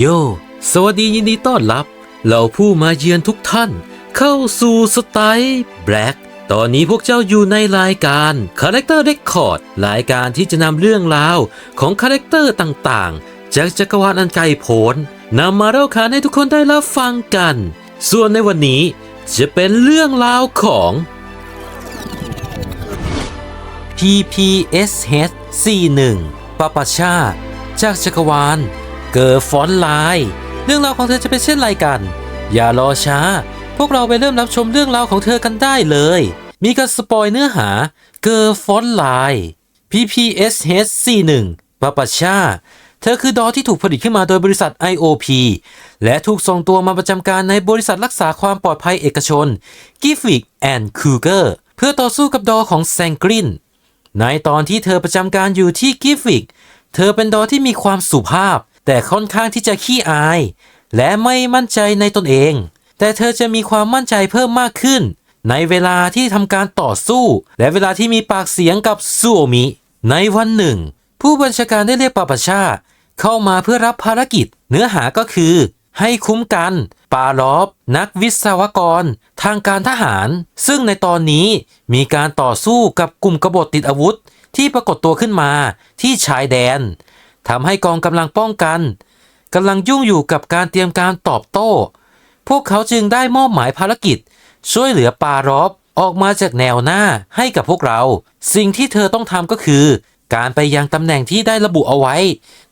โย สวัสดียินดีต้อนรับ เหล่าผู้มาเยือนทุกท่าน เข้าสู่สไตล์แบล็กตอนนี้พวกเจ้าอยู่ในรายการ Character Record รายการที่จะนำเรื่องราวของคาแรคเตอร์ต่างๆ จากจักรวาลอันไกลโพ้นนำมาเล่าขานให้ทุกคนได้รับฟังกัน ส่วนในวันนี้จะเป็นเรื่องราวของ PPSH 41ปปชาจากจักรวาล เกิร์ฟอนไลน์เรื่องราวของเธอจะเป็นเช่นไรกัน อย่ารอช้า พวกเราไปเริ่มรับชมเรื่องราวของเธอกันได้เลย มีการสปอยเนื้อหาเกิร์ฟอนไลน์ PPSH 41ปปชาเธอคือดอที่ถูกผลิตขึ้นมาโดยบริษัท IOP และถูกส่งตัวมาประจำการในบริษัทรักษาความปลอดภัยเอกชน g i f f i c and Kruger เพื่อต่อสู้กับดอของแซงกรินในตอนที่เธอประจำการอยู่ที่กิฟฟิก เธอเป็นดอที่มีความสุภาพ แต่ค่อนข้างที่จะขี้อาย และไม่มั่นใจในตนเอง แต่เธอจะมีความมั่นใจเพิ่มมากขึ้น ในเวลาที่ทำการต่อสู้ และเวลาที่มีปากเสียงกับซูโอมิ ในวันหนึ่ง ผู้บัญชาการได้เรียกปาปาชาเข้ามาเพื่อรับภารกิจ เนื้อหาก็คือ ให้คุ้มกันปาลอบ นักวิศวกร ทางการทหาร ซึ่งในตอนนี้มีการต่อสู้กับกลุ่มกบฏติดอาวุธ ที่ปรากฏตัวขึ้นมาที่ชายแดน ทำให้กองกำลังป้องกันกำลังยุ่งอยู่กับการเตรียมการตอบโต้ พวกเขาจึงได้มอบหมายภารกิจ ช่วยเหลือปารอบออกมาจากแนวหน้าให้กับพวกเรา สิ่งที่เธอต้องทำก็คือ การไปยังตำแหน่งที่ได้ระบุเอาไว้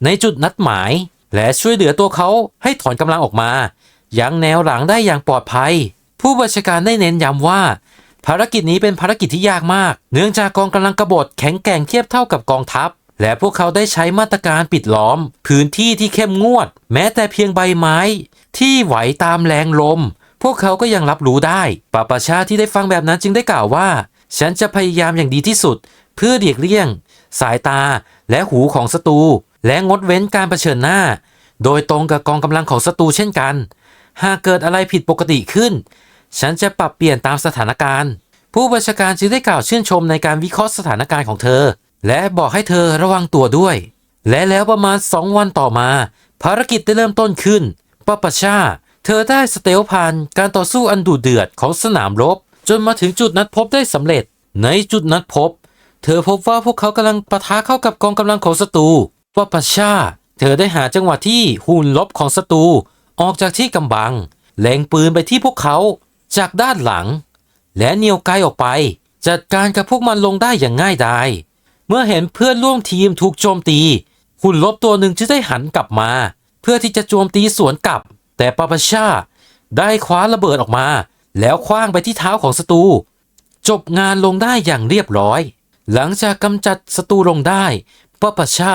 ในจุดนัดหมาย และช่วยเหลือตัวเขาให้ถอนกำลังออกมา ยังแนวหลังได้อย่างปลอดภัย ผู้บัญชาการได้เน้นย้ำว่า ภารกิจนี้เป็นภารกิจที่ยากมาก เนื่องจากกองกำลังกบฏแข็งแกร่งเทียบเท่ากับกองทัพ และพวกเขาได้ใช้มาตรการปิดล้อม พื้นที่ที่เข้มงวด แม้แต่เพียงใบไม้ ที่ไหวตามแรงลม พวกเขาก็ยังรับรู้ได้ปาปาชาที่ได้ฟังแบบนั้นจึงได้กล่าวว่า ฉันจะพยายามอย่างดีที่สุด เพื่อเดียกเลี่ยง สายตาและหูของศัตรูและงดเว้นการเผชิญหน้า โดยตรงกับกองกำลังของศัตรูเช่นกัน หากเกิดอะไรผิดปกติขึ้น ฉันจะปรับเปลี่ยนตามสถานการณ์ ผู้บัญชาการจึงได้กล่าวชื่นชมในการวิเคราะห์สถานการณ์ของเธอ และบอกให้เธอระวังตัวด้วย และแล้วประมาณ 2 วันต่อมา ภารกิจได้เริ่มต้นขึ้นปปชา เธอได้สเตลพันการต่อสู้อันดุเดือดของสนามรบ จนมาถึงจุดนัดพบได้สำเร็จ ในจุดนัดพบ เธอพบว่าพวกเขากำลังปะทะเข้ากับกองกำลังของศัตรูปปชา เธอได้หาจังหวะที่หุ่นลบของศัตรูออกจากที่กำบังเล็งปืนไปที่พวกเขาจากด้านหลัง และเหนียวไกลออกไป จัดการกับพวกมันลงได้อย่างง่ายดาย เมื่อเห็นเพื่อนร่วมทีมถูกโจมตีหุ่นลบตัวหนึ่งจึงได้หันกลับมา เพื่อที่จะโจมตีสวนกลับ แต่ปาปาชาได้คว้าระเบิดออกมา แล้วคว้างไปที่เท้าของศัตรูจบงานลงได้อย่างเรียบร้อย หลังจากกำจัดศัตรูลงได้ปาปาชา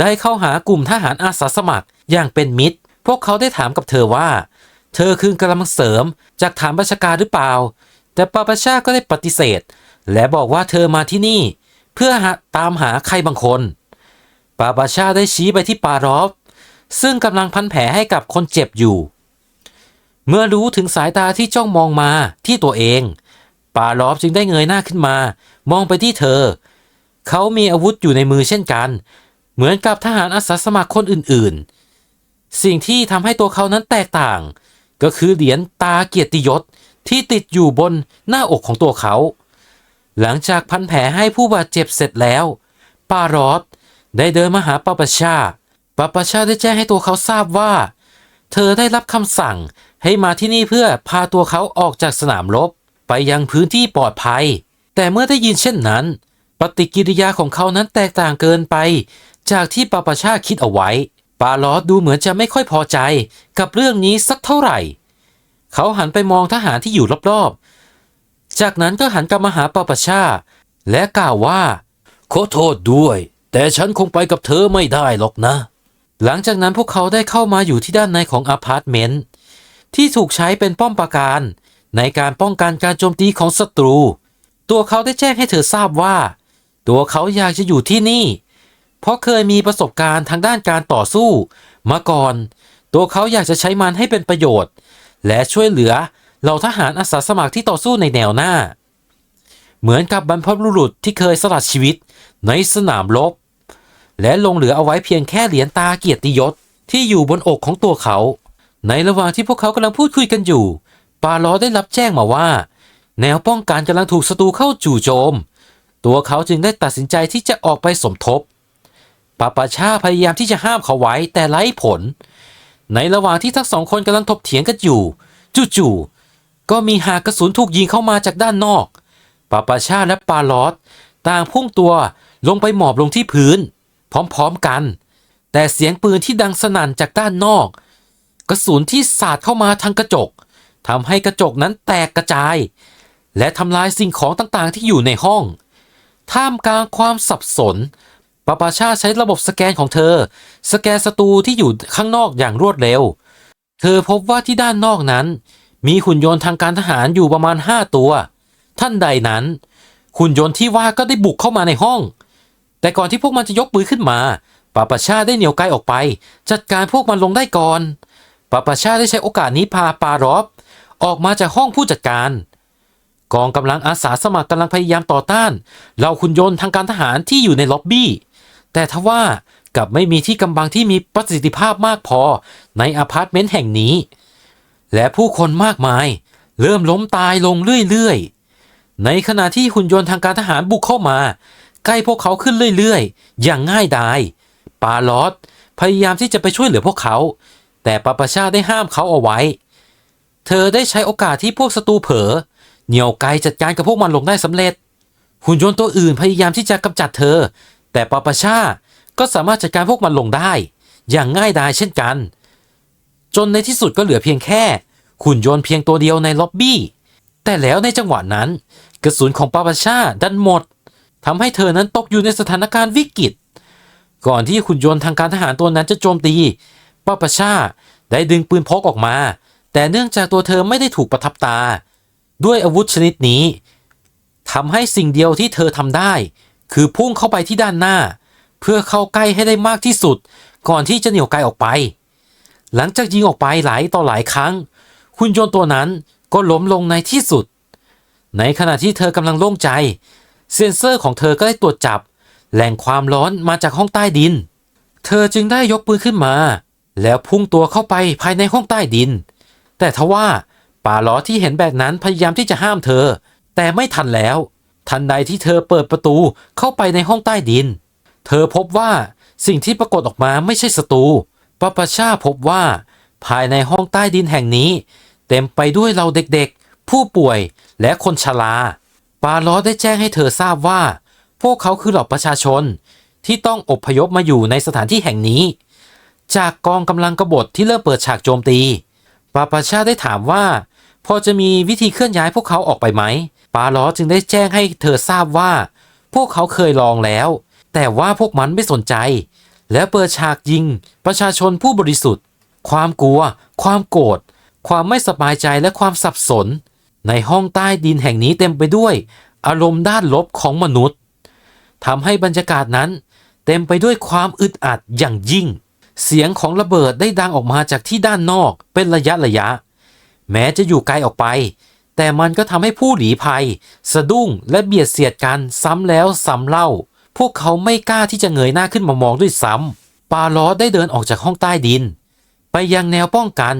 ได้เข้าหากลุ่มทหารอาสาสมัครอย่างเป็นมิตร พวกเขาได้ถามกับเธอว่า เธอคือกำลังเสริมจากฐานราชการหรือเปล่า แต่ปาปาชาก็ได้ปฏิเสธ และบอกว่าเธอมาที่นี่ เพื่อตามหาใครบางคนปาปาชาได้ชี้ไปที่ปารอฟ ซึ่งกำลังพันแผลให้กับคนเจ็บอยู่ เมื่อรู้ถึงสายตาที่จ้องมองมาที่ตัวเอง ปารอฟจึงได้เงยหน้าขึ้นมา มองไปที่เธอ เขามีอาวุธอยู่ในมือเช่นกัน เหมือนกับทหารอาสาสมัครคนอื่นๆ สิ่งที่ทำให้ตัวเขานั้นแตกต่าง ก็คือเหรียญตาเกียรติยศที่ติดอยู่บนหน้าอกของตัวเขา หลังจากพันแผลให้ผู้บาดเจ็บเสร็จแล้ว ปารอสได้เดินมาหาปาปาชาปาปาชาได้แจ้งให้ตัวเขาทราบว่า เธอได้รับคำสั่งให้มาที่นี่เพื่อพาตัวเขาออกจากสนามรบ ไปยังพื้นที่ปลอดภัย แต่เมื่อได้ยินเช่นนั้น ปฏิกิริยาของเขานั้นแตกต่างเกินไป จากที่ปาปาชาคิดเอาไว้ ปาลอสดูเหมือนจะไม่ค่อยพอใจกับเรื่องนี้สักเท่าไหร่ เขาหันไปมองทหารที่อยู่รอบ จากนั้นก็หันกลับมาหาปาปาชา และกล่าวว่า ขอโทษด้วย แต่ฉันคงไปกับเธอไม่ได้หรอกนะ หลังจากนั้นพวกเขาได้เข้ามาอยู่ที่ด้านในของอพาร์ตเมนต์ที่ถูกใช้เป็นป้อมปราการ ในการป้องกันการโจมตีของศัตรู ตัวเขาได้แจ้งให้เธอทราบว่า ตัวเขาอยากจะอยู่ที่นี่ เพราะเคยมีประสบการณ์ทางด้านการต่อสู้ มาก่อน ตัวเขาอยากจะใช้มันให้เป็นประโยชน์ และช่วยเหลือ เหล่าทหารอาสาสมัครที่ต่อสู้ในแนวหน้า เหมือนกับบรรพบุรุษที่เคยสละชีวิตในสนามรบ และลงเหลือเอาไว้เพียงแค่เหรียญตาเกียรติยศที่อยู่บนอกของตัวเขา ในระหว่างที่พวกเขากำลังพูดคุยกันอยู่ ปาลอได้รับแจ้งมาว่า แนวป้องกันกำลังถูกศัตรูเข้าจู่โจม ตัวเขาจึงได้ตัดสินใจที่จะออกไปสมทบปาปาชาพยายามที่จะห้ามเขาไว้แต่ไร้ผล ในระหว่างที่ทั้งสองคนกำลังถกเถียงกันอยู่ จู่ๆ ก็มีหากกระสุนถูกยิงเข้ามาจากด้านนอกปาปาชาและปาลอสต่างพุ่งตัวลงไปหมอบลงที่พื้น พร้อมๆกัน แต่เสียงปืนที่ดังสนั่นจากด้านนอก กระสุนที่สาดเข้ามาทางกระจกทำให้กระจกนั้นแตกกระจาย และทำลายสิ่งของต่างๆที่อยู่ในห้อง ท่ามกลางความสับสนปาปาชาใช้ระบบสแกนของเธอ สแกนศัตรูที่อยู่ข้างนอกอย่างรวดเร็ว เธอพบว่าที่ด้านนอกนั้น มีหุ่นยนต์ทางการทหารอยู่ประมาณ 5 ตัว ท่านใดนั้น หุ่นยนต์ที่ว่าก็ได้บุกเข้ามาในห้อง แต่ก่อนที่พวกมันจะยกปืนขึ้นมาปาปาชาได้เหนียวไกลออกไป จัดการพวกมันลงได้ก่อนปาปาชาได้ใช้โอกาสนี้พาปารอบออกมาจากห้องผู้จัดการ กองกำลังอาสาสมัครกำลังพยายามต่อต้านเหล่าหุ่นยนต์ทางการทหารที่อยู่ในล็อบบี้ แต่ทว่ากลับไม่มีที่กำบังที่มีประสิทธิภาพมากพอในอพาร์ตเมนต์แห่งนี้ และผู้คนมากมาย เริ่มล้มตายลงเรื่อยๆ ในขณะที่หุ่นยนต์ทางการทหารบุกเข้ามา ใกล้พวกเขาขึ้นเรื่อยๆ อย่างง่ายดาย ปาลอสพยายามที่จะไปช่วยเหลือพวกเขา แต่ปาปาชาได้ห้ามเขาเอาไว้ เธอได้ใช้โอกาสที่พวกศัตรูเผลอเหนี่ยวไกจัดการกับพวกมันลงได้สำเร็จ หุ่นยนต์ตัวอื่นพยายามที่จะกำจัดเธอ แต่ปาปาชาก็สามารถจัดการพวกมันลงได้ อย่างง่ายดายเช่นกัน จนในที่สุดก็เหลือเพียงแค่หุ่นยนต์เพียงตัวเดียวในล็อบบี้ แต่แล้วในจังหวะนั้น กระสุนของปาปาชาดันหมดทำให้เธอนั้นตกอยู่ในสถานการณ์วิกฤต ก่อนที่หุ่นยนต์ทางการทหารตัวนั้นจะโจมตีปาปาชาได้ดึงปืนพกออกมา แต่เนื่องจากตัวเธอไม่ได้ถูกประทับตา ด้วยอาวุธชนิดนี้ทำให้สิ่งเดียวที่เธอทำได้ คือพุ่งเข้าไปที่ด้านหน้า เพื่อเข้าใกล้ให้ได้มากที่สุด ก่อนที่จะเหนี่ยวไกลออกไป หลังจากยิงออกไปหลายต่อหลายครั้ง หุ่นยนต์ตัวนั้นก็ล้มลงในที่สุด ในขณะที่เธอกำลังโล่งใจ เซ็นเซอร์ของเธอก็ได้ตรวจจับ แหล่งความร้อนมาจากห้องใต้ดิน เธอจึงได้ยกปืนขึ้นมา แล้วพุ่งตัวเข้าไปภายในห้องใต้ดิน แต่ทว่าป่าล้อที่เห็นแบบนั้นพยายามที่จะห้ามเธอ แต่ไม่ทันแล้ว ทันใดที่เธอเปิดประตูเข้าไปในห้องใต้ดิน เธอพบว่าสิ่งที่ปรากฏออกมาไม่ใช่ศัตรู ปาปาชาพบว่า ภายในห้องใต้ดินแห่งนี้ เต็มไปด้วยเราเด็กๆ ผู้ป่วยและคนชราปาล้อได้แจ้งให้เธอทราบว่า พวกเขาคือเหล่าประชาชนที่ต้องอพยพมาอยู่ในสถานที่แห่งนี้ จากกองกำลังกบฏที่เริ่มเปิดฉากโจมตี ปาปาชาได้ถามว่า พอจะมีวิธีเคลื่อนย้ายพวกเขาออกไปไหม ปาล้อจึงได้แจ้งให้เธอทราบว่า พวกเขาเคยลองแล้ว แต่ว่าพวกมันไม่สนใจ และเปิดฉากยิง ประชาชนผู้บริสุทธิ์ ความกลัว ความโกรธ ความไม่สบายใจและความสับสน ในห้องใต้ดินแห่งนี้เต็มไปด้วย อารมณ์ด้านลบของมนุษย์ทำให้บรรยากาศนั้น เต็มไปด้วยความอึดอัดอย่างยิ่ง เสียงของระเบิดได้ดังออกมาจากที่ด้านนอกเป็นระยะระยะ แม้จะอยู่ไกลออกไป แต่มันก็ทำให้ผู้หลีภัย สะดุ้งและเบียดเสียดกันซ้ำแล้วซ้ำเล่า พวกเขาไม่กล้าที่จะเงยหน้าขึ้นมามองด้วยซ้ำปาล้อได้เดินออกจากห้องใต้ดิน ไปยังแนวป้องกัน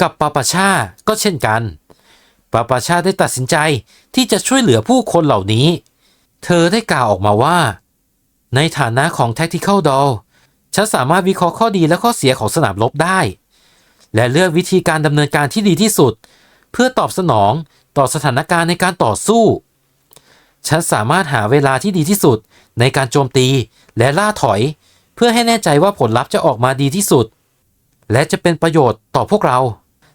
กับปาปาชาก็เช่นกันปาปาชาได้ตัดสินใจที่จะช่วยเหลือผู้คนเหล่านี้ เธอได้กล่าวออกมาว่า ในฐานะของ Tactical Doll ฉันสามารถวิเคราะห์ข้อดีและข้อเสียของสนามรบได้ และเลือกวิธีการดำเนินการที่ดีที่สุด เพื่อตอบสนองต่อสถานการณ์ในการต่อสู้ ฉันสามารถหาเวลาที่ดีที่สุดในการโจมตีและล่าถอย เพื่อให้แน่ใจว่าผลลัพธ์จะออกมาดีที่สุด และจะเป็นประโยชน์ต่อพวกเรา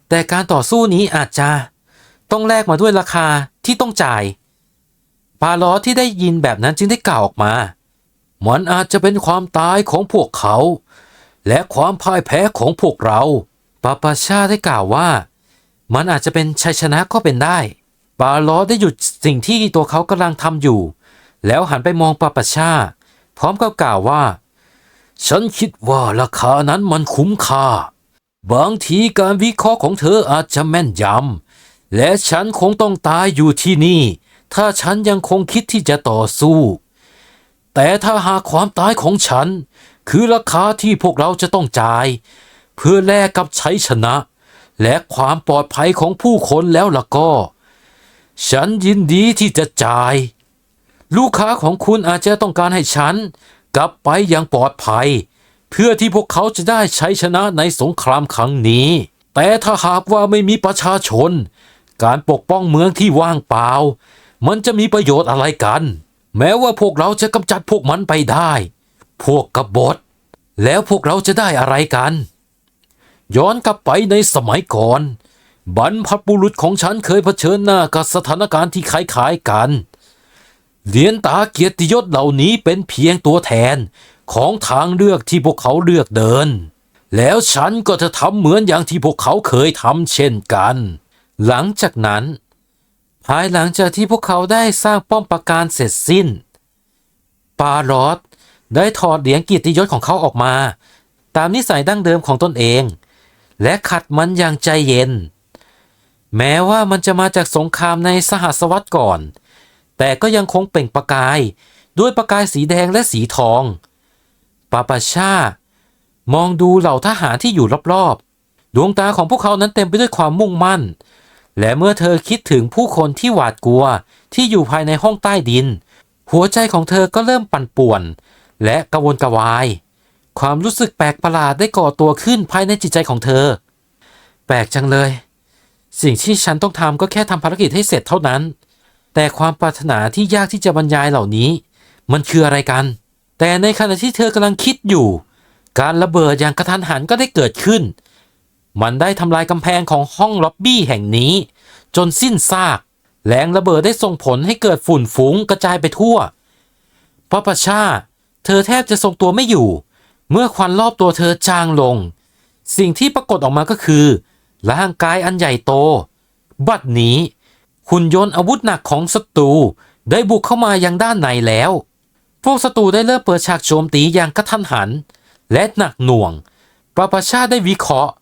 แต่การต่อสู้นี้อาจจะต้องแลกมาด้วยราคาที่ต้องจ่าย ปาล้อที่ได้ยินแบบนั้นจึงได้กล่าวออกมามันอาจจะเป็นความตายของพวกเขา และความพ่ายแพ้ของพวกเราปาปาชาได้กล่าวว่า มันอาจจะเป็นชัยชนะก็เป็นได้ ปาล้อได้หยุดสิ่งที่ตัวเขากำลังทำอยู่ แล้วหันไปมองปาปาชา พร้อมกับกล่าวว่า ฉันคิดว่าราคานั้นมันคุ้มค่า บางทีการวิเคราะห์ของเธออาจจะแม่นยำ และฉันคงต้องตายอยู่ที่นี่ ถ้าฉันยังคงคิดที่จะต่อสู้ แต่ถ้าหากความตายของฉัน คือราคาที่พวกเราจะต้องจ่าย เพื่อแลกกับชัยชนะ และความปลอดภัยของผู้คนแล้วล่ะก็ ฉันยินดีที่จะจ่าย ลูกค้าของคุณอาจจะต้องการให้ฉัน กลับไปอย่างปลอดภัย เพื่อที่พวกเขาจะได้ใชัยชนะในสงครามครั้งนี้ แต่ถ้าหากว่าไม่มีประชาชน การปกป้องเมืองที่ว่างเปล่า มันจะมีประโยชน์อะไรกัน แม้ว่าพวกเราจะกำจัดพวกมันไปได้ พวกกบฏ แล้วพวกเราจะได้อะไรกัน ย้อนกลับไปในสมัยก่อน บรรพบุรุษของฉันเคยเผชิญหน้ากับสถานการณ์ที่คล้ายๆกัน เหรียญตาเกียรติยศเหล่านี้เป็นเพียงตัวแทนของทางเลือกที่พวกเขาเลือกเดิน แล้วฉันก็จะทำเหมือนอย่างที่พวกเขาเคยทำเช่นกัน หลังจากนั้น ภายหลังจากที่พวกเขาได้สร้างป้อมปราการเสร็จสิ้น ปาลอสได้ถอดเหรียญเกียรติยศของเขาออกมา ตามนิสัยดั้งเดิมของตนเอง และขัดมันอย่างใจเย็น แม้ว่ามันจะมาจากสงครามในสหัสวรรษก่อน แต่ก็ยังคงเปล่งประกาย ด้วยประกายสีแดงและสีทองปาปาชามองดูเหล่าทหารที่อยู่รอบๆ ดวงตาของพวกเขานั้นเต็มไปด้วยความมุ่งมั่น และเมื่อเธอคิดถึงผู้คนที่หวาดกลัวที่อยู่ภายในห้องใต้ดิน หัวใจของเธอก็เริ่มปั่นป่วน และกระวนกระวาย ความรู้สึกแปลกประหลาดได้ก่อตัวขึ้นภายในจิตใจของเธอ แปลกจังเลย สิ่งที่ฉันต้องทำก็แค่ทำภารกิจให้เสร็จเท่านั้น แต่ความปรารถนาที่ยากที่จะบรรยายเหล่านี้ มันคืออะไรกัน แต่ในขณะที่เธอกำลังคิดอยู่ การระเบิดอย่างกระทันหันก็ได้เกิดขึ้น มันได้ทำลายกำแพงของห้องล็อบบี้แห่งนี้ จนสิ้นซาก แรงระเบิดได้ส่งผลให้เกิดฝุ่นฟุ้งกระจายไปทั่วปาปชาเธอแทบจะทรงตัวไม่อยู่ เมื่อควันรอบตัวเธอจางลง สิ่งที่ปรากฏออกมาก็คือ ร่างกายอันใหญ่โต บัดนี้หุ่นยนต์อาวุธหนักของศัตรูได้บุกเข้ามายังด้านในแล้ว พวกศัตรูได้เริ่มเปิดฉากโจมตีอย่างกระทันหัน และหนักหน่วงปาปาชาได้วิเคราะห์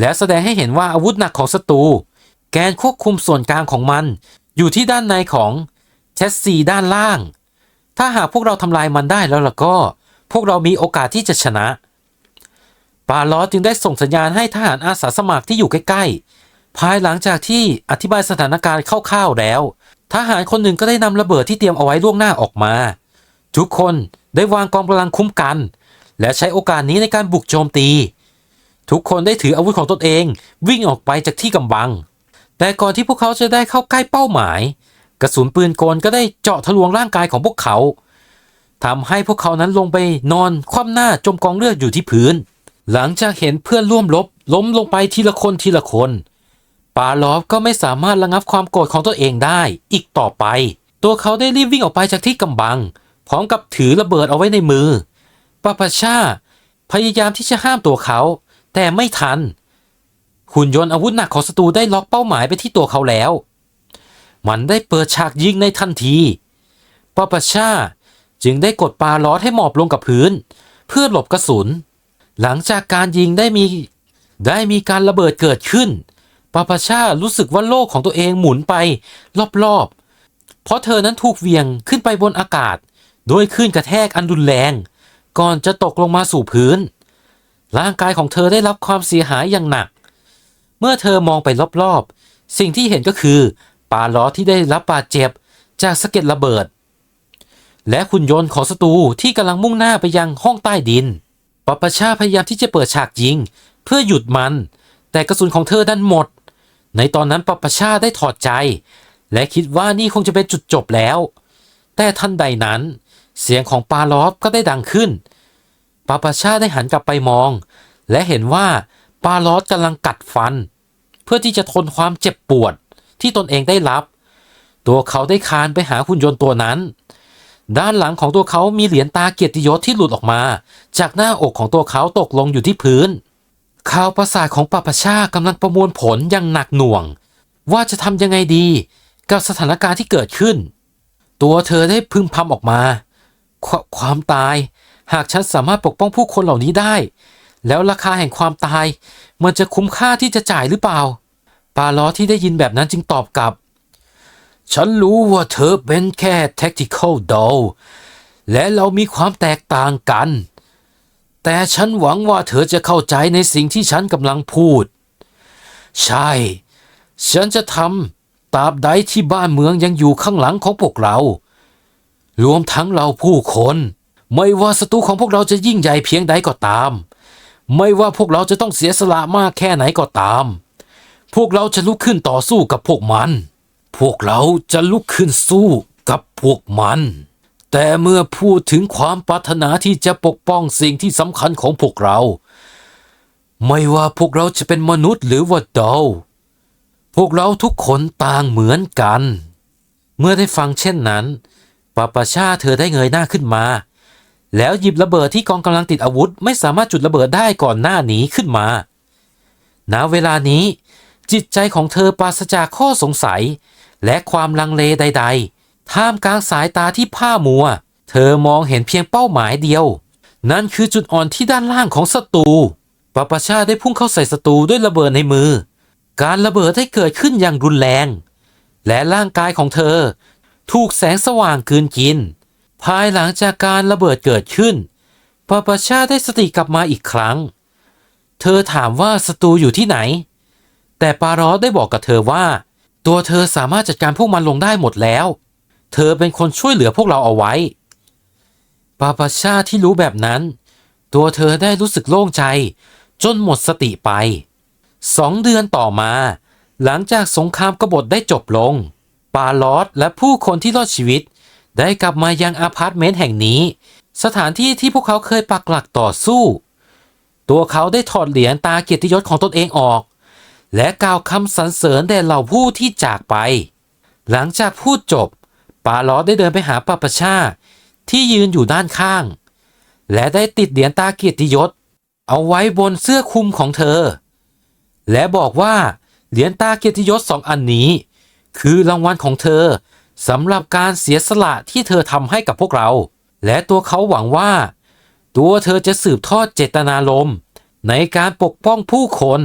และแสดงให้เห็นว่าอาวุธหนักของศัตรูแกนควบคุมส่วนกลางของมัน อยู่ที่ด้านในของแชสซีด้านล่าง ถ้าหากพวกเราทำลายมันได้แล้วล่ะก็ พวกเรามีโอกาสที่จะชนะ ปาลอสจึงได้ส่งสัญญาณให้ทหารอาสาสมัครที่อยู่ใกล้ๆ ภายหลังจากที่อธิบายสถานการณ์คร่าวๆแล้ว ทหารคนหนึ่งก็ได้นำระเบิดที่เตรียมเอาไว้ล่วงหน้าออกมา ทุกคนได้วางกองกำลังคุ้มกัน และใช้โอกาสนี้ในการบุกโจมตี ทุกคนได้ถืออาวุธของตนเองวิ่งออกไปจากที่กำบัง แต่ก่อนที่พวกเขาจะได้เข้าใกล้เป้าหมาย กระสุนปืนกลก็ได้เจาะทะลวงร่างกายของพวกเขาทำให้พวกเขานั้นลงไปนอนคว่ำหน้าจมกองเลือดอยู่ที่พื้น หลังจากเห็นเพื่อนร่วมรบล้มลงไปทีละคนทีละคนปาลอฟก็ไม่สามารถระงับความโกรธของตัวเองได้อีกต่อไป ตัวเขาได้รีบวิ่งออกไปจากที่กำบัง พร้อมกับถือระเบิดเอาไว้ในมือปาปาชาพยายามที่จะห้ามตัวเขา แต่ไม่ทัน หุ่นยนต์อาวุธหนักของศัตรูได้ล็อกเป้าหมายไปที่ตัวเขาแล้ว มันได้เปิดฉากยิงในทันทีปาปาชาจึงได้กดปาลอสให้หมอบลงกับพื้น เพื่อหลบกระสุน หลังจากการยิงได้มีได้มีการระเบิดเกิดขึ้น ปาปาชารู้สึกว่าโลกของตัวเองหมุนไปรอบๆ เพราะเธอนั้นถูกเวียงขึ้นไปบนอากาศ โดยคลื่นกระแทกอันรุนแรง ก่อนจะตกลงมาสู่พื้น ร่างกายของเธอได้รับความเสียหายอย่างหนัก เมื่อเธอมองไปรอบๆ สิ่งที่เห็นก็คือปาล้อที่ได้รับบาดเจ็บจากสะเก็ดระเบิด และหุ่นยนต์ของศัตรูที่กำลังมุ่งหน้าไปยังห้องใต้ดิน ปปชาพยายามที่จะเปิดฉากยิง เพื่อหยุดมัน แต่กระสุนของเธอดันหมด ในตอนนั้นปปชาได้ถอดใจ และคิดว่านี่คงจะเป็นจุดจบแล้ว แต่ทันใดนั้น เสียงของปาลอฟก็ได้ดังขึ้นปาปาชาได้หันกลับไปมอง และเห็นว่าปาลอสกำลังกัดฟัน เพื่อที่จะทนความเจ็บปวดที่ตนเองได้รับ ตัวเขาได้คานไปหาหุ่นยนต์ตัวนั้น ด้านหลังของตัวเขามีเหรียญตาเกียรติยศที่หลุดออกมา จากหน้าอกของตัวเขาตกลงอยู่ที่พื้นข่าวประสาทของปาปชากำลังประมวลผลอย่างหนักหน่วง ว่าจะทำยังไงดีกับสถานการณ์ที่เกิดขึ้น ตัวเธอได้พึมพำออกมาควความตาย หากฉันสามารถปกป้องผู้คนเหล่านี้ได้ แล้วราคาแห่งความตาย มันจะคุ้มค่าที่จะจ่ายหรือเปล่า ปาล้อที่ได้ยินแบบนั้นจึงตอบกลับ ฉันรู้ว่าเธอเป็นแค่ tactical doll และเรามีความแตกต่างกัน แต่ฉันหวังว่าเธอจะเข้าใจในสิ่งที่ฉันกำลังพูด ใช่ ฉันจะทำตราบใดที่บ้านเมืองยังอยู่ข้างหลังของพวกเรา รวมทั้งเราผู้คน ไม่ว่าศัตรูของพวกเราจะยิ่งใหญ่เพียงใดก็ตาม ไม่ว่าพวกเราจะต้องเสียสละมากแค่ไหนก็ตาม พวกเราจะลุกขึ้นต่อสู้กับพวกมัน พวกเราจะลุกขึ้นสู้กับพวกมัน แต่เมื่อพูดถึงความปรารถนาที่จะปกป้องสิ่งที่สำคัญของพวกเรา ไม่ว่าพวกเราจะเป็นมนุษย์หรือว่าดาวพวกเราทุกคนต่างเหมือนกัน เมื่อได้ฟังเช่นนั้นปาปาชาเธอได้เงยหน้าขึ้นมา แล้วหยิบระเบิดที่กองกำลังติดอาวุธ ไม่สามารถจุดระเบิดได้ก่อนหน้านี้ขึ้นมา ณ เวลานี้จิตใจของเธอปราศจากข้อสงสัย และความลังเลใด ๆ ท่ามกลางสายตาที่ผ้ามัว เธอมองเห็นเพียงเป้าหมายเดียว นั่นคือจุดอ่อนที่ด้านล่างของศัตรูปาปาชาได้พุ่งเข้าใส่ศัตรูด้วยระเบิดในมือ การระเบิดได้เกิดขึ้นอย่างรุนแรง และร่างกายของเธอ ถูกแสงสว่างกืนกิน ภายหลังจากการระเบิดเกิดขึ้นปาปาชาได้สติกลับมาอีกครั้ง เธอถามว่าศัตรูอยู่ที่ไหน แต่ปารอสได้บอกกับเธอว่า ตัวเธอสามารถจัดการพวกมันลงได้หมดแล้ว เธอเป็นคนช่วยเหลือพวกเราเอาไว้ ปาปาชาที่รู้แบบนั้น ตัวเธอได้รู้สึกโล่งใจ จนหมดสติไป สองเดือนต่อมา หลังจากสงครามกบฏได้จบลง ปาลอสและผู้คนที่รอดชีวิต ได้กลับมายังอพาร์ตเมนต์แห่งนี้ สถานที่ที่พวกเขาเคยปักหลักต่อสู้ ตัวเขาได้ถอดเหรียญตาเกียรติยศของตนเองออก และกล่าวคำสรรเสริญแด่เหล่าผู้ที่จากไป หลังจากพูดจบปาลอสได้เดินไปหาปาปชาที่ยืนอยู่ด้านข้าง และได้ติดเหรียญตาเกียรติยศ เอาไว้บนเสื้อคลุมของเธอ และบอกว่าเหรียญตาเกียรติยศสองอันนี้ คือรางวัลของเธอสำหรับการเสียสละที่เธอทำให้กับพวกเรา และตัวเขาหวังว่า ตัวเธอจะสืบทอดเจตนารมณ์ในการปกป้องผู้คน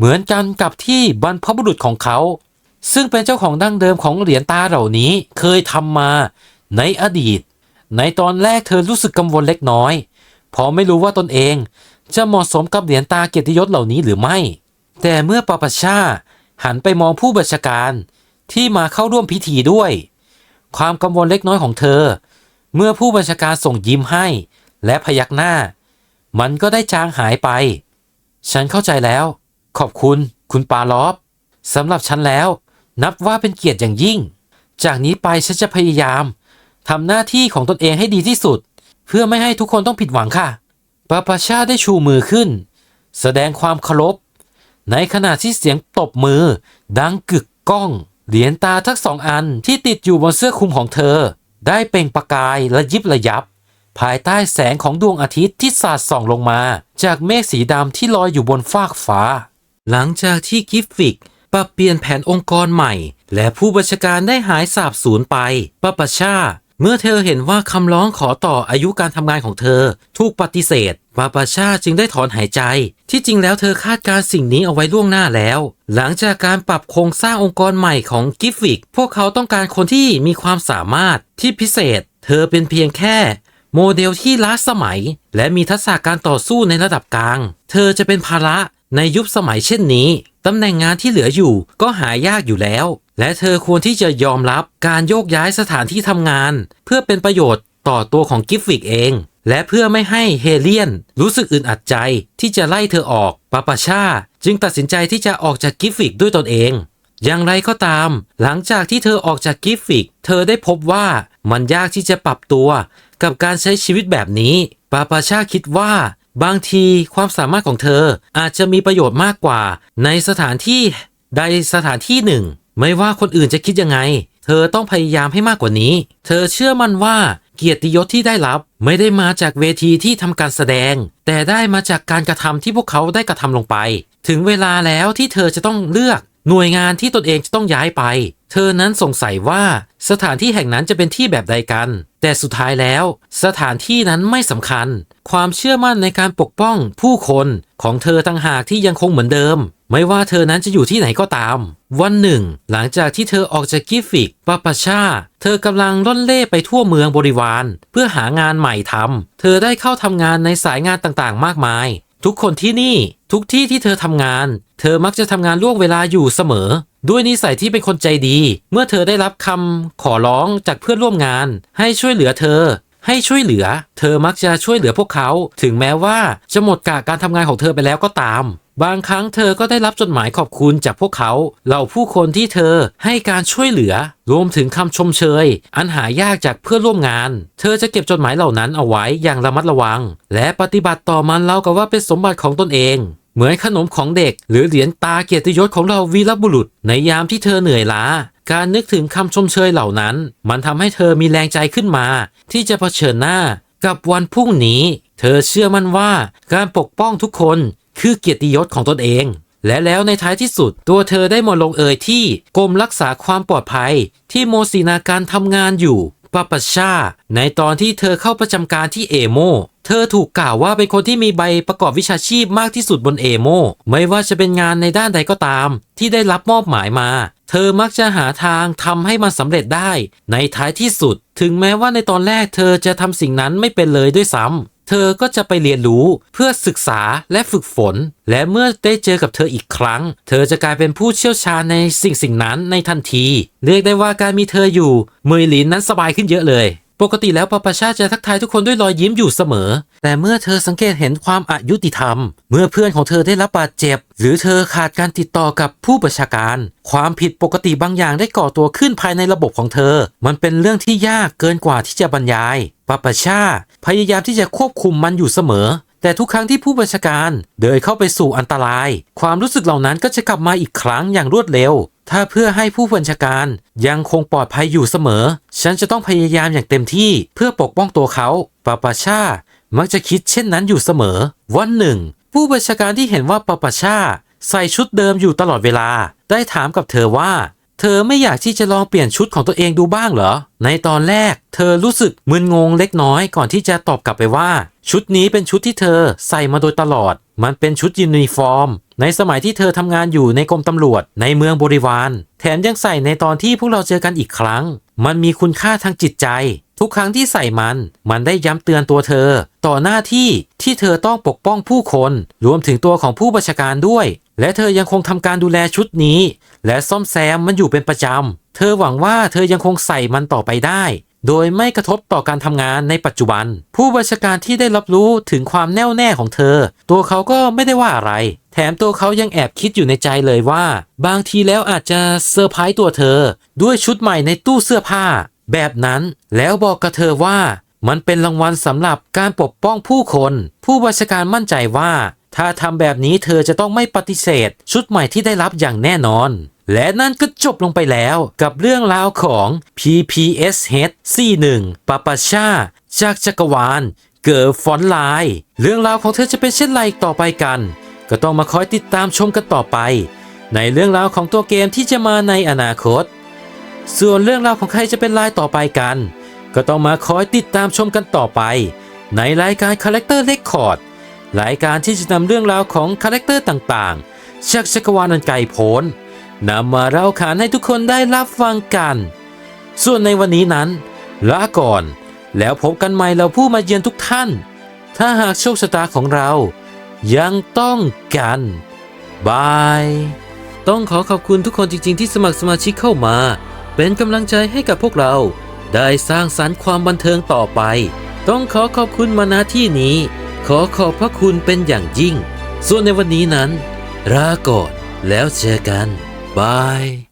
เหมือนกันกับที่บรรพบุรุษของเขา ซึ่งเป็นเจ้าของดั้งเดิมของเหรียญตาเหล่านี้เคยทำมาในอดีต ในตอนแรกเธอรู้สึกกังวลเล็กน้อยเพราะไม่รู้ว่าตนเองจะเหมาะสมกับเหรียญตาเกียรติยศเหล่านี้หรือไม่ แต่เมื่อปาปชาหันไปมองผู้บัญชาการที่มาเข้าร่วมพิธีด้วย ความกังวลเล็กน้อยของเธอ เมื่อผู้บัญชาการส่งยิ้มให้ และพยักหน้า มันก็ได้จางหายไป ฉันเข้าใจแล้ว ขอบคุณ คุณปาลอบสำหรับฉันแล้ว นับว่าเป็นเกียรติอย่างยิ่ง จากนี้ไปฉันจะพยายามทำหน้าที่ของตนเองให้ดีที่สุด เพื่อไม่ให้ทุกคนต้องผิดหวังค่ะปาปาชาได้ชูมือขึ้น แสดงความเคารพในขณะที่เสียงตบมือ ดังกึกก้อง เหรียญตาทั้งสองอันที่ติดอยู่บนเสื้อคลุมของเธอ ได้เปล่งประกายและยิบระยับ ภายใต้แสงของดวงอาทิตย์ที่สาดส่องลงมา จากเมฆสีดำที่ลอยอยู่บนฟากฟ้า หลังจากที่กิฟฟิกปรับเปลี่ยนแผนองค์กรใหม่ และผู้บัญชาการได้หายสาบสูญไปปาปาชาเมื่อเธอเห็นว่าคำร้องขอต่ออายุการทำงานของเธอ ถูกปฏิเสธปาปาชาจึงได้ถอนหายใจ ที่จริงแล้วเธอคาดการณ์สิ่งนี้เอาไว้ล่วงหน้าแล้ว หลังจากการปรับโครงสร้างองค์กรใหม่ของกิฟฟิก พวกเขาต้องการคนที่มีความสามารถที่พิเศษ เธอเป็นเพียงแค่ โมเดลที่ล้าสมัย และมีทักษะการต่อสู้ในระดับกลาง เธอจะเป็นภาระ ในยุคสมัยเช่นนี้ตำแหน่งงานที่เหลืออยู่ก็หายากอยู่แล้ว และเธอควรที่จะยอมรับการโยกย้ายสถานที่ทำงาน เพื่อเป็นประโยชน์ต่อตัวของกิฟฟิกเอง และเพื่อไม่ให้เฮเลียนรู้สึกอึดอัดใจที่จะไล่เธอออกปาปาชาจึงตัดสินใจที่จะออกจากกิฟฟิกด้วยตนเอง อย่างไรก็ตาม หลังจากที่เธอออกจากกิฟฟิก เธอได้พบว่ามันยากที่จะปรับตัว กับการใช้ชีวิตแบบนี้ปาปาชาคิดว่า บางทีความสามารถของเธออาจจะมีประโยชน์มากกว่า ในสถานที่ใดสถานที่หนึ่ง ไม่ว่าคนอื่นจะคิดยังไง เธอต้องพยายามให้มากกว่านี้ เธอเชื่อมั่นว่าเกียรติยศที่ได้รับไม่ได้มาจากเวทีที่ทำการแสดง แต่ได้มาจากการกระทำที่พวกเขาได้กระทำลงไป ถึงเวลาแล้วที่เธอจะต้องเลือก หน่วยงานที่ตนเองจะต้องย้ายไป เธอนั้นสงสัยว่าสถานที่แห่งนั้นจะเป็นที่แบบใดกัน แต่สุดท้ายแล้ว สถานที่นั้นไม่สำคัญ ความเชื่อมั่นในการปกป้องผู้คนของเธอต่างหากที่ยังคงเหมือนเดิม ไม่ว่าเธอนั้นจะอยู่ที่ไหนก็ตาม วันหนึ่ง หลังจากที่เธอออกจากกิฟฟิกปาปาชา เธอกำลังล่อนเล่ไปทั่วเมืองบริวาร เพื่อหางานใหม่ทำเธอได้เข้าทำงานในสายงานต่างๆ มากมาย ทุกคนที่นี่ทุกที่ที่เธอทำงาน เธอมักจะทำงานล่วงเวลาอยู่เสมอ ด้วยนิสัยที่เป็นคนใจดี เมื่อเธอได้รับคำขอร้องจากเพื่อนร่วมงาน ให้ช่วยเหลือเธอ ให้ช่วยเหลือ เธอมักจะช่วยเหลือพวกเขา ถึงแม้ว่าจะหมดกะการทำงานของเธอไปแล้วก็ตาม บางครั้งเธอก็ได้รับจดหมายขอบคุณจากพวกเขาเหล่าผู้คนที่เธอให้การช่วยเหลือ รวมถึงคำชมเชย อันหายากจากเพื่อนร่วมงาน เธอจะเก็บจดหมายเหล่านั้นเอาไว้อย่างระมัดระวัง และปฏิบัติต่อมันเล่ากับว่าเป็นสมบัติของตนเอง เหมือนขนมของเด็ก หรือเหรียญตาเกียรติยศของเราวีรบุรุษ ในยามที่เธอเหนื่อยล้า การนึกถึงคำชมเชยเหล่านั้น มันทำให้เธอมีแรงใจขึ้นมา ที่จะเผชิญหน้ากับวันพรุ่งนี้ เธอเชื่อมั่นว่าการปกป้องทุกคนคือเกียรติยศของตนเอง และแล้วในท้ายที่สุด ตัวเธอได้มาลงเอยที่กรมรักษาความปลอดภัย ที่โมซีนาการทำงานอยู่ ปาปาชา ในตอนที่เธอเข้าประจำการที่เอโม เธอถูกกล่าวว่าเป็นคนที่มีใบประกอบวิชาชีพมากที่สุดบนเอโม ไม่ว่าจะเป็นงานในด้านใดก็ตาม ที่ได้รับมอบหมายมา เธอมักจะหาทางทำให้มันสำเร็จได้ ในท้ายที่สุด ถึงแม้ว่าในตอนแรกเธอจะทำสิ่งนั้นไม่เป็นเลยด้วยซ้ำ เธอก็จะไปเรียนรู้เพื่อศึกษาและฝึกฝน และเมื่อได้เจอกับเธออีกครั้ง เธอจะกลายเป็นผู้เชี่ยวชาญในสิ่งสิ่งนั้นในทันที เรียกได้ว่าการมีเธออยู่มือหลินนั้นสบายขึ้นเยอะเลย ปกติแล้วปาปาชาจะทักทายทุกคนด้วยรอยยิ้มอยู่เสมอ แต่เมื่อเธอสังเกตเห็นความอายุติธรรม เมื่อเพื่อนของเธอได้รับบาดเจ็บ หรือเธอขาดการติดต่อกับผู้ประชาการ ความผิดปกติบางอย่างได้ก่อตัวขึ้นภายในระบบของเธอ มันเป็นเรื่องที่ยากเกินกว่าที่จะบรรยายปาปาชาพยายามที่จะควบคุมมันอยู่เสมอ แต่ทุกครั้งที่ผู้บัญชาการเดินเข้าไปสู่อันตราย ความรู้สึกเหล่านั้นก็จะกลับมาอีกครั้งอย่างรวดเร็ว ถ้าเพื่อให้ผู้บัญชาการยังคงปลอดภัยอยู่เสมอ ฉันจะต้องพยายามอย่างเต็มที่เพื่อปกป้องตัวเขาปาปาชามักจะคิดเช่นนั้นอยู่เสมอ วันหนึ่ง ผู้บัญชาการที่เห็นว่าปาปาชาใส่ชุดเดิมอยู่ตลอดเวลา ได้ถามกับเธอว่า เธอไม่อยากที่จะลองเปลี่ยนชุดของตัวเองดูบ้างเหรอ ในตอนแรก เธอรู้สึกมึนงงเล็กน้อยก่อนที่จะตอบกลับไปว่า ชุดนี้เป็นชุดที่เธอใส่มาโดยตลอด มันเป็นชุดยูนิฟอร์ม ในสมัยที่เธอทำงานอยู่ในกรมตำรวจในเมืองบริวาร แถมยังใส่ในตอนที่พวกเราเจอกันอีกครั้ง มันมีคุณค่าทางจิตใจ ทุกครั้งที่ใส่มัน มันได้ย้ำเตือนตัวเธอ ต่อหน้าที่ที่เธอต้องปกป้องผู้คน รวมถึงตัวของผู้บัญชาการด้วย และเธอยังคงทำการดูแลชุดนี้ และซ่อมแซมมันอยู่เป็นประจำ เธอหวังว่าเธอยังคงใส่มันต่อไปได้ โดยไม่กระทบต่อการทำงานในปัจจุบัน ผู้บัญชาการที่ได้รับรู้ถึงความแน่วแน่ของเธอ ตัวเขาก็ไม่ได้ว่าอะไร แถมตัวเขายังแอบคิดอยู่ในใจเลยว่า บางทีแล้วอาจจะเซอร์ไพรส์ตัวเธอ ด้วยชุดใหม่ในตู้เสื้อผ้า แบบนั้นแล้วบอกกับเธอว่ามันเป็นรางวัลสำหรับการปกป้องผู้คน ผู้บัญชาการมั่นใจว่า ถ้าทำแบบนี้เธอจะต้องไม่ปฏิเสธ ชุดใหม่ที่ได้รับอย่างแน่นอน และนั่นก็จบลงไปแล้วกับเรื่องราวของ PPSH 41ปาปาชาจากจักรวาล เกิร์ฟอนไลน์เรื่องราวของเธอจะเป็นเช่นไรต่อไปกัน ก็ต้องมาคอยติดตามชมกันต่อไป ในเรื่องราวของตัวเกมที่จะมาในอนาคต ส่วนเรื่องราวของใครจะเป็นลายต่อไปกัน ก็ต้องมาคอยติดตามชมกันต่อไป ในรายการ Character Record รายการที่จะนำเรื่องราวของคาแรคเตอร์ต่างๆจากจักรวาลอันไกลโพ้นนำมาเล่าขานให้ทุกคนได้รับฟังกัน ส่วนในวันนี้นั้นลาก่อน แล้วพบกันใหม่เราผู้มาเยือนทุกท่าน ถ้าหากโชคชะตาของเรายังต้องกันบาย ต้องขอขอบคุณทุกคนจริง ๆ ที่สมัครสมาชิกเข้ามา เป็นกำลังใจให้กับพวกเรา ได้สร้างสรรค์ความบันเทิงต่อไป ต้องขอขอบคุณมาณที่นี้ ขอขอบพระคุณเป็นอย่างยิ่ง ส่วนในวันนี้นั้นลาก่อนแล้วเจอกัน บาย